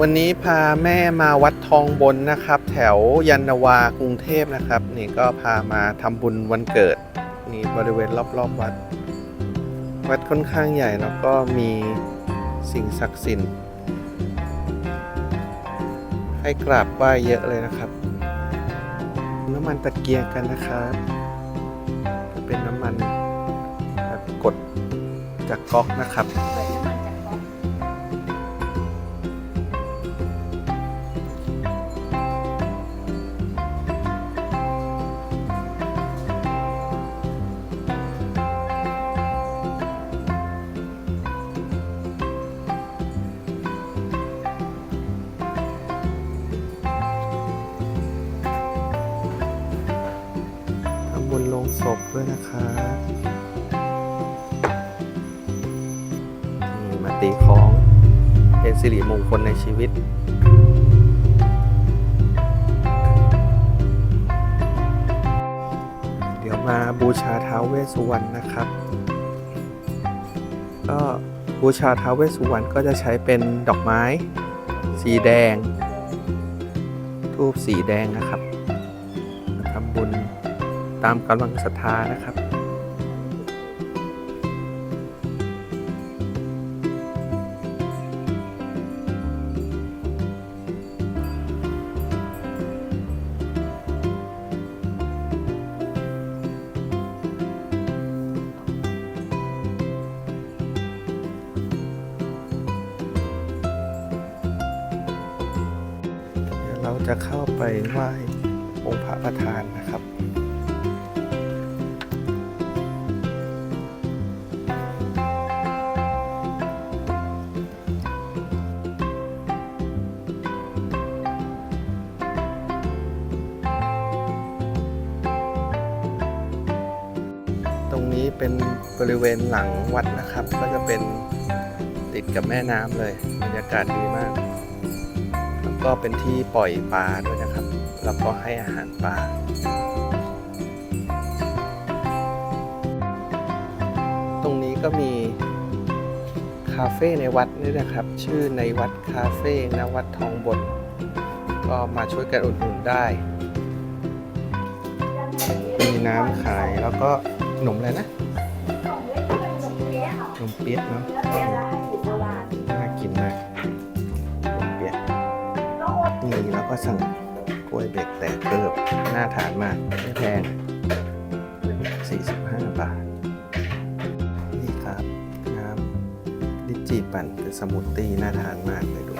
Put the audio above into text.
วันนี้พาแม่มาวัดทองบนนะครับ แถวยันนาวากรุงเทพนะครับ นี่ก็พามาทำบุญวันเกิด นี่บริเวณรอบๆวัด วัดค่อนข้างใหญ่แล้วก็มีสิ่งศักดิ์สิทธิ์ให้กราบไหว้เยอะเลยนะครับ น้ำมันตะเกียงกันนะครับจะเป็นน้ำมันแบบกดจากก๊อกนะครับ งศพด้วยนะครับนี่มาตีของเป็นสิริมงคลในชีวิตเดี๋ยวมาบูชาท้าวเวสสุวรรณนะครับ ก็บูชาท้าวเวสสุวรรณก็จะใช้เป็นดอกไม้ สีแดง ทูบสีแดงนะครับทำบุญ ตามกำลังศรัทธานะครับเดี๋ยวเราจะเข้าไปไหว้องค์พระประธานนะครับ เป็นบริเวณหลังวัดนะครับ ก็จะเป็นติดกับแม่น้ำเลยบรรยากาศดีมาก แล้วก็เป็นที่ปล่อยปลาด้วยนะครับ แล้วก็ให้อาหารปลาตรงนี้ก็มีคาเฟ่ในวัดด้วยนะครับ ชื่อในวัดคาเฟ่นะวัดทองบนก็มาช่วยกันอุดหนุนได้ มีน้ำขายแล้วก็ขนมอะไรนะ นมเปี๊ยะเนาะน่ากินมากขนมเปี๊ยะนี่แล้วก็สั่งกล้วยเบรกแตกเกิบน่าทานมากไม่แพง 45 บาท นี่ครับน้ำดิจิปั่นเป็นสมูทตี้น่าทานมากเลยดู